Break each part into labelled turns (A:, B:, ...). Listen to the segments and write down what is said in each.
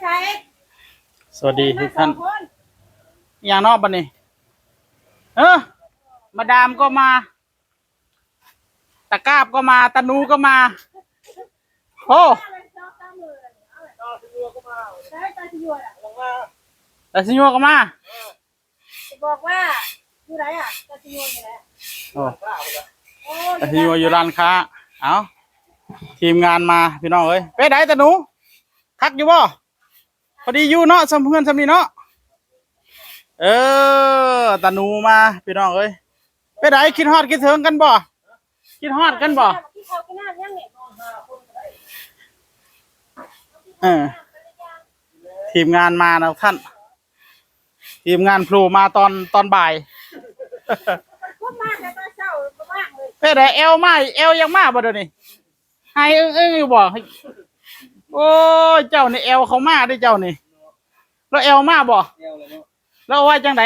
A: ใช้
B: สวัสดีทุกท่าน
A: มสองค
B: อย่างนอกบันนี้ เออมาดามก็มา ตะกร้าบก็มา ตะนูก็มาโอ้
A: เอาเลยเอาตามมือเลยเอาเลยใช่ตาชิโยนอะ
B: ตะสิโยก็มา
A: จะบอกว่าอยู่ไหนอะตาชิโยนอยู่ไหน
B: โอ้
A: โอ้
B: ตะสิโยอยู่ร้านค้า เอาทีมงานมาพี่น้องเอ้ยไปไหนตะหนูคักอยู่บ่พ อดีอยู่เนาะสมเพื่อนสำนีเนาะเออตะหนูมาพี่น้องเอ้ยไปไหนคิดฮอดคิดถึงกันบ่คิดฮอดกันบ่
A: ที่เขากินน้ำยังเนี่ย
B: เออทีมงานมานะท่าน ทีมงานโผล่มาตอนตอนบ่าย
A: พวกมากแต่ตอนเช้าก็มากเลย
B: เพ่แต่เอลมาเอลยังมาบ่เดี๋ยวนี้ให้อึ้งอึ้งอยู่บ่ โอ้ยเจ้านี่เอลเขามาได้เจ้านี่แล้วเอลมาบ่แล้วว่าจังได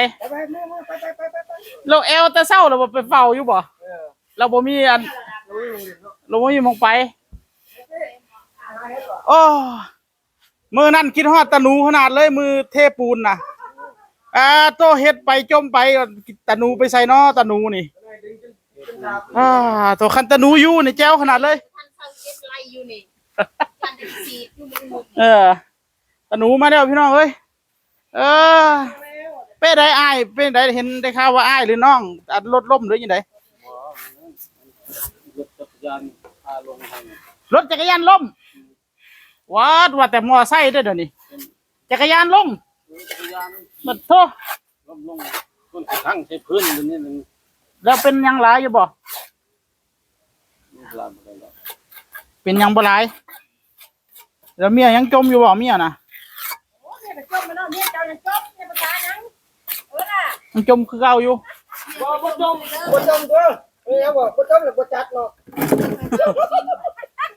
B: เราเอลแต่เศร้าเราบ่ไปเฝ้าอยู่บ่เราบ่มีอันเราบ่มีหมองไปโอ้มือนั่นคิดฮอดตะหนูขนาดเลยมือเทปูนน่ะอ่าโตเฮ็ดไปจมไปตะหนูไปใส่นอตะหนูนี่อ่าตัวคันตะหนูอยู่นี่แจ้วขนาดเลย
A: ท่านเขาเก็บไรอยู่นี่ ท่านจะสีดอยู่ในหมด
B: เออตะหนูมาแล้วพี่น้องเอ้ยเออเป้ได้อายเป้ได้เห็นได้ข่าวว่าอายหรือน้องอัดรถล่มหรือยังไง
C: รถจักรยานพาลงทาง
B: รถจักรยานล่มวัดว่าแต่มอไซค์เด้อเดี๋ยวนี้จักรยานล่ม
C: รถจักรยาน
B: บัดโท
C: ล้มลงต้นกระทั่งใช้พื้นตัวนี้หนึ่ง
B: แล้วเป็นหยังหลายอยู่บ่
C: ลูกหลานอะไรแล้ว
B: เป็นหยังบ่หลาย แล้วเมียยังจมอยู่บ่เมียน่ะ
A: โอ้เนี่ยไปจมมาแล้วเนี่ยเจ้ายังจมเนี่ยภาษาหยังเออน่ะ
B: ยังจมคือเก่าอยู่
D: บ่บ่จมบ่จมเด้อเอ้ยบ่บ่จมหรือบ่จัดเนาะ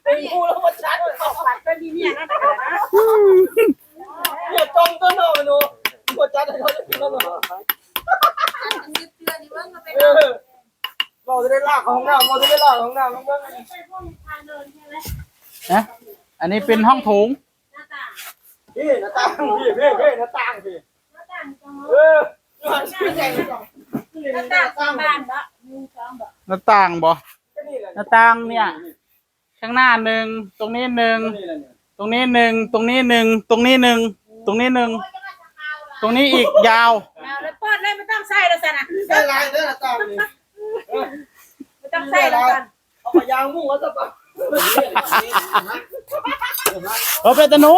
D: เป็นผู้แล้วบ่จัด
A: ออกปัดก็ดีเนี่ยนะแต่ละนะ
D: อย่าจมตัวเนาะหนูบ่จัดให้เขาจะกินแล้วเนาะ
A: มีเตือนอยู่ว่ามันเป็น
D: เออบ่จะได้ลากของน้ำบ่จะได้ลากของน้ำมันเบิ่ง
A: เป็นพวกทางเดินใช่ไหม
B: นะ อันนี้เป็นห้องโถง
A: หน้าต่าง
D: พี่หน้าต่างพี่พี่พี่หน้าต่างพี่
A: หน้าต่างจัง
D: เอออยู่หันพี่ใหญ่นี่
A: หน้าต่างสองบานละหนึ่งสองแบบ
B: หน้าต่างบ่
D: ก็นี่แหละ
B: หน้าต่างเนี่ย ข้างหน้าหนึ่งตรงนี้หนึ่ง
D: นี่แหละเนี่ย
B: ตรงนี้หนึ่งตรงนี้หนึ่งตรงนี้หนึ่งตรงนี้หนึ่งตรงนี้อีกยาว
A: เอาแล้วปอดเลยไม่ต้องใส่แล้วสันอะ
D: ได้ลายเด้อหน้าต่างนี่
A: ไม่ต้องใส่แล้วสัน
D: เอาไปยางมุ่งแล้วซะป่ะ
B: เออเป็นตะหนู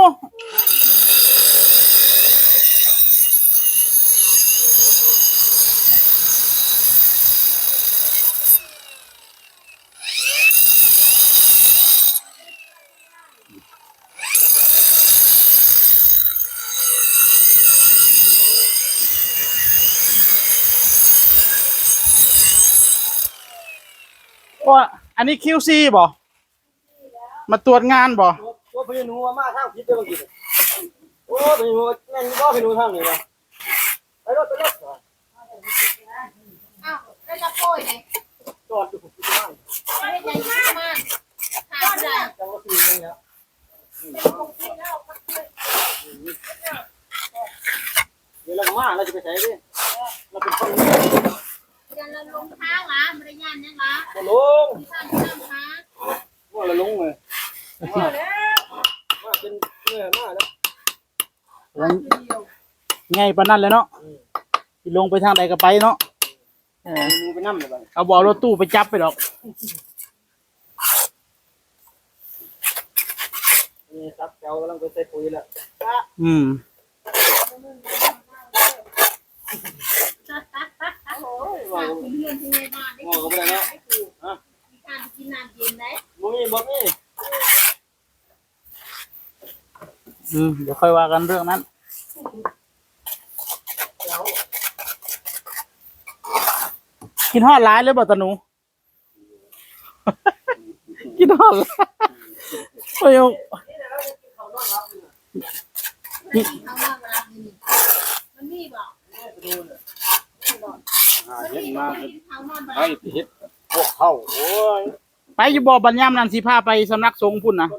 B: ว่าอันนี้ QC บ่มาตรวจงานบ่
D: พี่หนูมาทางผิดเด้อเมื่อกี้โอ้พี่หนูแม่นบ่พี่หนูทางนี้ว่ะไปรถไปรถ
A: อ้าวได้ละโป้ยเลย
D: จอดอยู่ที่บ้าน
A: ไม่ได้ใหญ่มากหาได้
D: จังว่าคือนี่แล้วเดี๋ยวเรามาเราจะไปใช้ดิเราเป็นคน
A: เดินลงเท้าหรอไม่ได้ยันนะหรอ
D: บ่ลง
A: ท่านเริ่มหา
D: ว่าเราลงเลย
A: มาแล้ว
D: มาเป็นเนื่อยมากแล้ว
B: ง่ายปานนั้นเลยเนาะสิลงไปทางใดก็ไปเนาะเออ
D: หนูไปนั่เลยบ้าง
B: เอาบอรถตู้ไปจับไปดอก
D: นี่ครับเจ้ากำลังไปใส่ปุ๋ยแล้ว
B: อืม
A: โอ้ยฝากเพื่อนที่ในบ้านได้
D: งอก็ไม่ได้แล้ว
A: มีการกินน้ำเย็นไหม
D: บ่มีบ่มี
B: อืมเดี๋ยวค่อยว่ากันเรื่องนั้น กินฮอดร้ายเลยบ่ตาหนู กินฮอดหลายโอ้ย
A: เขาว่าเวลานี่มันมีบอก
C: หาเห็ดมา
A: เขามาบ
C: ไปเห็ดพวกเข้าโอ้ย
B: ไปอยู่บ่บัญญัมนั่นสิพาไปสำนักสงฆ์พุ่นนะ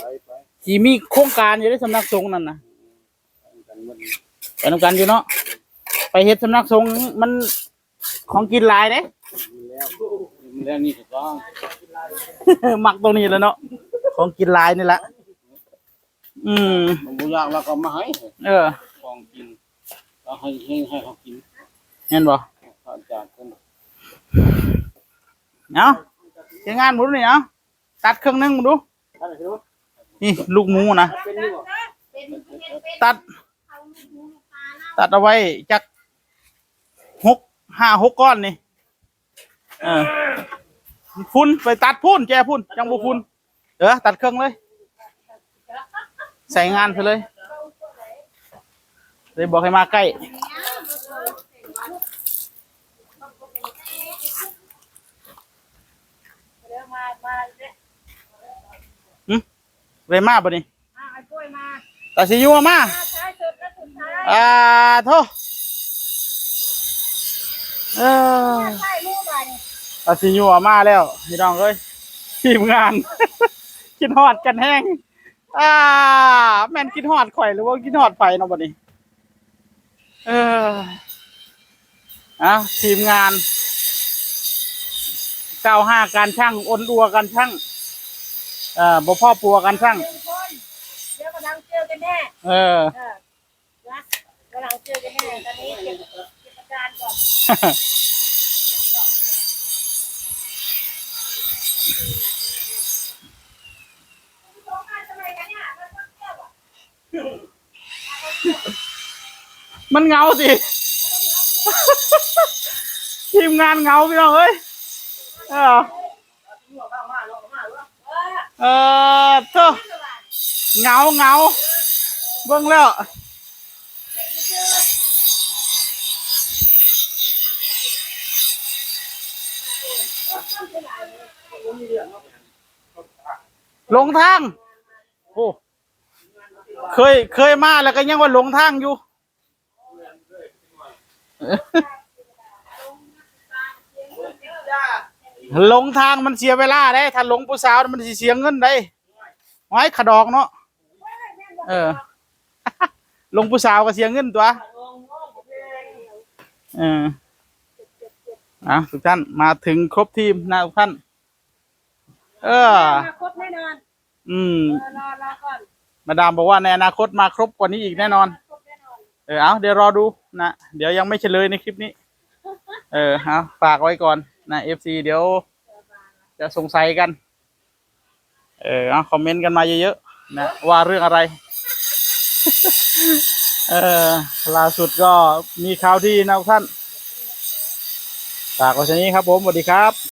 C: ไปไป
B: สิมีโครงการอยู่ในสำนักสงฆ์นั่นนะ
C: มัน
B: ไปนำกันอยู่เนาะไปเฮ็ดสำนักสงฆ์มัน ของกินหลายเด้
C: มันแล้วมันแล้วนี่ก็ต้อง
B: มักตัวนี้แหล้วเนาะของกินหลายนี่แหละอืม
C: มันบ่ยากแล้วก็มาให้
B: เออ
C: ของกินเราให้ให้ให้เขากิน
B: เห็นบ่
C: พระอาจารย์คน
B: เอาเฮ็ดงานบ่ดูนี่เอาตัดเครื่องหนึงมาดู
D: ท่านไหนรู้
B: นี่ลูกหมูนะ
D: เป็นนี่บ่
A: เป็นเป็น
B: ตัด
A: เอาลูกหมูลูกปลาแล้ว
B: ตัดเอาไว้จักหก ห้าหกก้อนนี่เออพุ่นไปตัดพุ่นแกพุ่นจังบ่พุ่นเออตัดเครื่องเลย ใส่งานไปเลยเลยบอกให้มาใกล้
A: เดี๋ยวมามาเด้อ
B: เลยมาบ่นี่
A: มาเอากล้วยมา
B: ตาสิอยู่มา
A: มาท้ายสุดแล้วสุดท้าย
B: อ่าโท เออ
A: ใช่ลูกมาเนี่ย
B: ตาสิอยู่มาแล้วพี่น้องเอ้ยทีมงานคิดฮอดกันแห้งอ่า แม่นคิดฮอดข่อยหรือว่าคิดฮอดไฟเนาะบัดนี้ เอออะทีมงานเก้าห้าการช่างอ้นอัวการช่างเอ่อบ่พ่อปัวการช่าง
A: ทุกคนเดี๋ยวกำลังเจอกันแน่
B: เออ
A: เออนะกำลังเจอกันแน่ตอนนี้เก็บ เก็บอาการก่อนมันเงา
B: สิ ทีมงานเงาพี่น้องเอ้ย เออ
A: เออ
B: เออเธอเงาเงาเบิ่งแล้ว หลงทาง โอ้เคยเคยมาแล้วก็ยังว่าหลงทางอยู่ หลงทางมันเสียเวลาได้ ถ้าหลงผู้สาวมันเสียเงินได้ไว้ขดอกเนาะเออหลงผู้สาวก็เสียเงินตัว เออ อะทุกท่านมาถึงครบทีมนะทุกท่าน เออ
A: มาครบแน่นอน
B: อืม
A: เออรอรอก่อน
B: มาดามบอกว่าในอนาคตมาครบกว่านี้อีกแน่นอน
A: ครบแน่นอน
B: เออเอาเดี๋ยวรอดูนะเดี๋ยวยังไม่เฉลยในคลิปนี้ เออเอาฝากไว้ก่อนนะเอฟซีเดี๋ยว จะสงสัยกัน เออเอาคอมเมนต์กันมาเยอะๆนะว่าเรื่องอะไร เออล่าสุดก็มีข่าวดีนะทุกท่าน ฝากไว้เช่นนี้ครับผมสวัสดีครับ